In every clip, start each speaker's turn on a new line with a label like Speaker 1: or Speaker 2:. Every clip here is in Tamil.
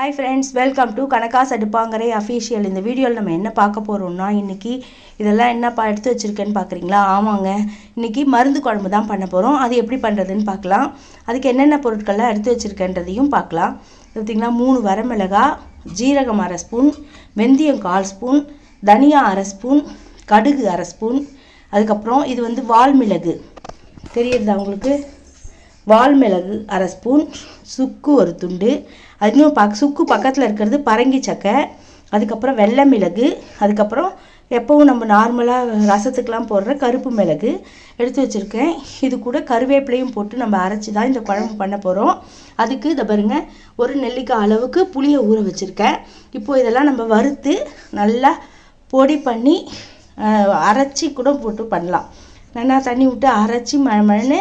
Speaker 1: Hi friends welcome to Kanaga's அடுப்பாங்கரை official இந்த வீடியோவில் நம்ம என்ன பார்க்க போகிறோம்னா இன்றைக்கி இதெல்லாம் என்னப்பா எடுத்து வச்சுருக்கேன்னு பார்க்குறீங்களா? ஆமாங்க. இன்றைக்கி மருந்து குழம்பு தான் பண்ண போகிறோம் அது எப்படி பண்ணுறதுன்னு பார்க்கலாம். அதுக்கு என்னென்ன பொருட்கள்லாம் எடுத்து வச்சுருக்கேன்றதையும் பார்க்கலாம். பார்த்திங்கன்னா மூணு வரமிளகா ஜீரகம் அரை ஸ்பூன் வெந்தயம் கால் ஸ்பூன் தனியா அரை ஸ்பூன் கடுகு அரை ஸ்பூன் அதுக்கப்புறம் இது வந்து வால்மிளகு. தெரியுதா உங்களுக்கு? வால்மிளகு அரை ஸ்பூன் சுக்கு ஒரு துண்டு. அது இன்னும் பக் சுக்கு பக்கத்தில் இருக்கிறது பரங்கி சக்கை அதுக்கப்புறம் வெள்ளை மிளகு. அதுக்கப்புறம் எப்போவும் நம்ம நார்மலாக ரசத்துக்கெலாம் போடுற கருப்பு மிளகு எடுத்து வச்சுருக்கேன். இது கூட கருவேப்பிலையும் போட்டு நம்ம அரைச்சி தான் இந்த குழம்பு பண்ண போகிறோம் அதுக்கு இதை பாருங்க ஒரு நெல்லிக்காய் அளவுக்கு புளியை ஊற வச்சுருக்கேன். இப்போது இதெல்லாம் நம்ம வறுத்து நல்லா பொடி பண்ணி அரைச்சி கூட போட்டு பண்ணலாம். நல்லா தண்ணி விட்டு அரைச்சி மழை மழைன்னு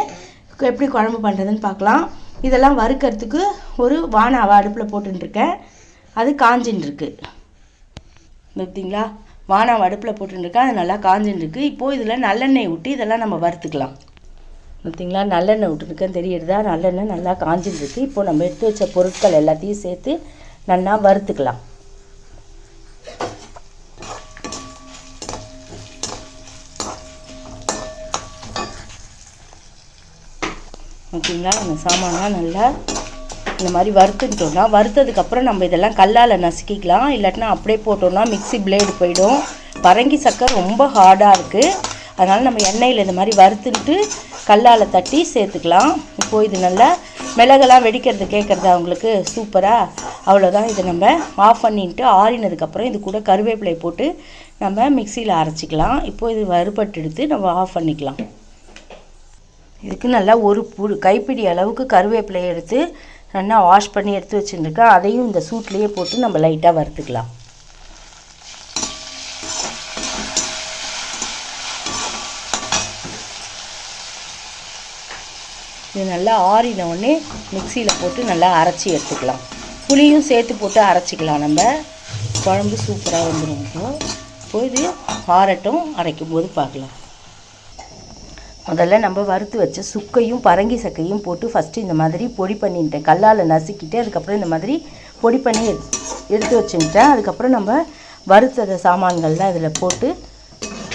Speaker 1: எப்படி குழம்பு பண்ணுறதுன்னு பார்க்கலாம். இதெல்லாம் வறுக்கிறதுக்கு ஒரு வானாவை அடுப்பில் போட்டுருக்கேன் அது காஞ்சின்னு பார்த்தீங்களா? வானாவை அடுப்பில் போட்டுருக்கேன் அது நல்லா காஞ்சின்னு இருக்குது இப்போது இதில் நல்லெண்ணெய் விட்டு இதெல்லாம் நம்ம வறுத்துக்கலாம். பார்த்தீங்களா? நல்லெண்ணெய் விட்டுருக்கேன் தெரியுறதா? நல்லெண்ணெய் நல்லா காஞ்சின்னு இருக்குது இப்போது நம்ம எடுத்து வச்ச பொருட்கள் எல்லாத்தையும் சேர்த்து நல்லா வறுத்துக்கலாம். ஓகேங்களா? அந்த சாமான்லாம் நல்லா இந்த மாதிரி வறுத்துட்டோம்னா வறுத்ததுக்கப்புறம் நம்ம இதெல்லாம் கல்லால் நசுக்கிக்கலாம். இல்லாட்டினா அப்படியே போட்டோம்னா மிக்ஸி பிளேடு போயிடும். பரங்கி சக்கரை ரொம்ப ஹார்டாக இருக்குது அதனால் நம்ம எண்ணெயில் இந்த மாதிரி வறுத்துட்டு கல்லால் தட்டி சேர்த்துக்கலாம். இப்போது இது நல்லா மிளகெல்லாம் வெடிக்கிறது கேட்குறது அவங்களுக்கு சூப்பராக அவ்வளோதான் இதை நம்ம ஆஃப் பண்ணிட்டு ஆறினதுக்கப்புறம் இது கூட கருவேப்பிலை போட்டு நம்ம மிக்சியில் அரைச்சிக்கலாம். இப்போது இது வறுபட்டு எடுத்து நம்ம ஆஃப் பண்ணிக்கலாம். இதுக்கு நல்லா ஒரு புடு கைப்பிடி அளவுக்கு கருவேப்பிலையை எடுத்து நல்லா வாஷ் பண்ணி எடுத்து வச்சுருக்கேன் அதையும் இந்த சூட்லேயே போட்டு நம்ம லைட்டாக வறுத்துக்கலாம். இது நல்லா ஆறின உடனே மிக்சியில் போட்டு நல்லா அரைச்சி எடுத்துக்கலாம். புளியும் சேர்த்து போட்டு அரைச்சிக்கலாம் நம்ம. குழம்பு சூப்பராக வந்துடும் இப்போ. இது ஆரட்டும் அரைக்கும் போது பார்க்கலாம். முதல்ல நம்ம வறுத்து வச்ச சுக்கையும் பரங்கி சக்கையும் போட்டு ஃபஸ்ட்டு இந்த மாதிரி பொடி பண்ணிட்டேன். கல்லால் நசுக்கிட்டு அதுக்கப்புறம் இந்த மாதிரி பொடி பண்ணி எடுத்து எடுத்து வச்சுட்டேன் அதுக்கப்புறம் நம்ம வறுத்தத சாமான்கள்லாம் இதில் போட்டு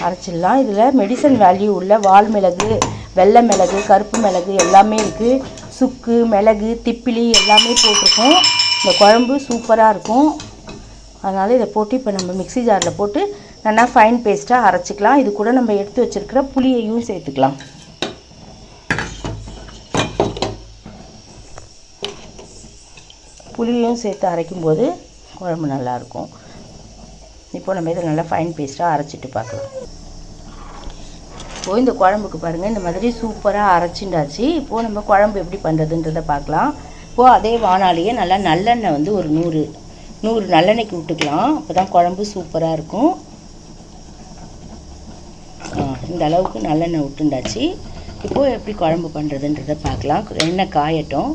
Speaker 1: அரைச்சிடலாம். இதில் மெடிசன் வேல்யூ உள்ள வால் மிளகு வெள்ளை மிளகு கருப்பு மிளகு எல்லாமே இருக்குது சுக்கு மிளகு திப்பிலி எல்லாமே போட்டிருக்கோம். இந்த குழம்பு சூப்பராக இருக்கும். அதனால் இதை போட்டு இப்போ நம்ம மிக்ஸி ஜாரில் போட்டு நல்லா ஃபைன் பேஸ்ட்டாக அரைச்சிக்கலாம். இது கூட நம்ம எடுத்து வச்சிருக்கிற புளியையும் சேர்த்துக்கலாம். புளியையும் சேர்த்து அரைக்கும்போது குழம்பு நல்லாயிருக்கும். இப்போ நம்ம இதை நல்லா ஃபைன் பேஸ்ட்டாக அரைச்சிட்டு பார்க்கலாம். இப்போது இந்த குழம்புக்கு பாருங்கள் இந்த மாதிரி சூப்பராக அரைச்சிண்டாச்சு இப்போது நம்ம குழம்பு எப்படி பண்ணுறதுன்றதை பார்க்கலாம். இப்போது அதே வானாலேயே நல்லா நல்லெண்ணெய் வந்து ஒரு நூறு நூறு நல்லெண்ணெய்க்கு விட்டுக்கலாம். அப்போ தான் குழம்பு சூப்பராக இருக்கும். இந்த அளவுக்கு நல்லெண்ணெய் விட்டுண்டாச்சு இப்போது எப்படி குழம்பு பண்ணுறதுன்றதை பார்க்கலாம். எண்ணெய் காயட்டும்.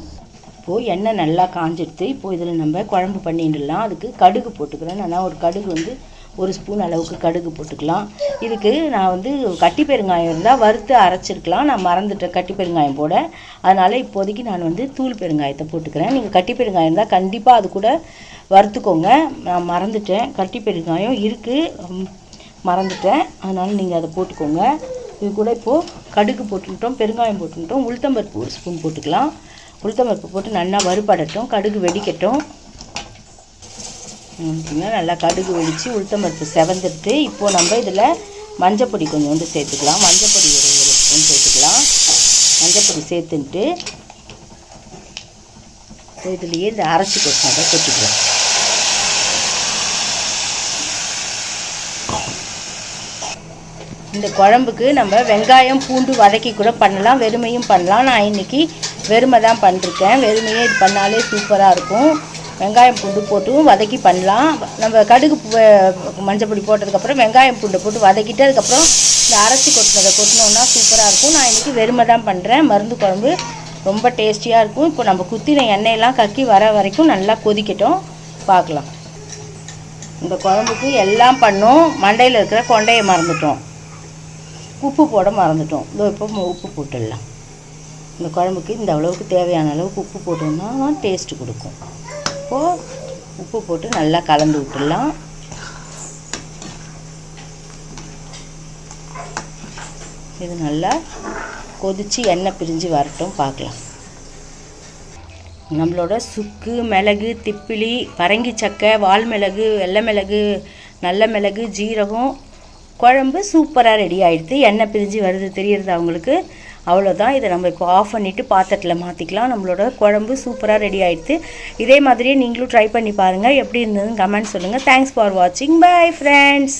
Speaker 1: இப்போது எண்ணெய் நல்லா காஞ்சிடுத்து இப்போது இதில் நம்ம குழம்பு பண்ணிடலாம். அதுக்கு கடுகு போட்டுக்கிறேன் நான் ஒரு கடுகு வந்து ஒரு ஸ்பூன் அளவுக்கு கடுகு போட்டுக்கலாம். இதுக்கு நான் வந்து கட்டி பெருங்காயம் இருந்தால் வறுத்து அரைச்சிருக்கலாம். நான் மறந்துட்டேன் கட்டி பெருங்காயம் போட. அதனால் இப்போதைக்கு நான் வந்து தூள் பெருங்காயத்தை போட்டுக்கிறேன். நீங்கள் கட்டி பெருங்காயம் இருந்தால் கண்டிப்பாக அது கூட வறுத்துக்கோங்க. நான் மறந்துட்டேன். கட்டி பெருங்காயம் இருக்குது மறந்துட்டேன். அதனால் நீங்கள் அதை போட்டுக்கோங்க. இது கூட இப்போது கடுகு போட்டுக்கிட்டோம் பெருங்காயம் போட்டுக்கிட்டோம் உளுத்தம்பருப்பு ஒரு ஸ்பூன் போட்டுக்கலாம். உளுத்தம்பருப்பு போட்டு நல்லா வறுபடட்டும் கடுகு வெடிக்கட்டும். நல்லா கடுகு வெடித்து உளுத்தம்பருப்பு செவந்துட்டு இப்போது நம்ம இதில் மஞ்சப்பொடி கொஞ்சோண்டு சேர்த்துக்கலாம். மஞ்சப்பொடி ஒரு ஒரு ஸ்பூன் சேர்த்துக்கலாம். மஞ்சப்பொடி சேர்த்துன்ட்டு இதுலேயே இந்த அரைச்சி கொட்டினதை கொட்டிக்கலாம் இந்த குழம்புக்கு நம்ம வெங்காயம் பூண்டு வதக்கி கூட பண்ணலாம் வெறுமையும் பண்ணலாம். நான் இன்னைக்கு வெறுமை தான் பண்ணிருக்கேன். வெறுமையே இது பண்ணாலே சூப்பராக இருக்கும். வெங்காயம் பூண்டு போட்டும் வதக்கி பண்ணலாம். நம்ம கடுகு மஞ்சள் மஞ்சப்பொடி போட்டதுக்கப்புறம் வெங்காயம் பூண்டை போட்டு வதக்கிட்டு அதுக்கப்புறம் இந்த அரைச்சி கொட்டினதை கொட்டினோன்னா சூப்பராக இருக்கும். நான் இன்றைக்கி வெறுமை தான் பண்ணுறேன் மருந்து குழம்பு ரொம்ப டேஸ்டியாக இருக்கும். இப்போ நம்ம குத்தின எண்ணெயெல்லாம் கக்கி வர வரைக்கும் நல்லா கொதிக்கட்டும். பார்க்கலாம். இந்த குழம்புக்கு எல்லாம் பண்ணோம். மண்டையில் இருக்கிற கொண்டையை மறந்துட்டோம். உப்பு போட மறந்துட்டோம். இதோ இப்போ உப்பு போட்டுடலாம். இந்த குழம்புக்கு இந்த அளவுக்கு தேவையான அளவுக்கு உப்பு போட்டோம்னா டேஸ்ட்டு கொடுக்கும். இப்போது உப்பு போட்டு நல்லா கலந்து விட்டுடலாம். இது நல்லா கொதித்து எண்ணெய் பிரிஞ்சு வரட்டும் பார்க்கலாம். நம்மளோட சுக்கு மிளகு திப்பிலி பரங்கி சக்கை வால் மிளகு வெள்ளை மிளகு நல்ல மிளகு ஜீரகம் குழம்பு சூப்பராக ரெடி ஆகிடுது எண்ணெய் பிரிஞ்சு வருது. தெரியறது அவங்களுக்கு அவ்வளோதான் இதை நம்ம இப்போ ஆஃப் பண்ணிவிட்டு பாத்திரத்தில் மாற்றிக்கலாம் நம்மளோட குழம்பு சூப்பராக ரெடி ஆகிடுது இதே மாதிரியே நீங்களும் ட்ரை பண்ணி பாருங்கள் எப்படி இருந்ததுன்னு கமெண்ட் சொல்லுங்கள் தேங்க்ஸ் ஃபார் வாட்சிங் பை ஃப்ரெண்ட்ஸ்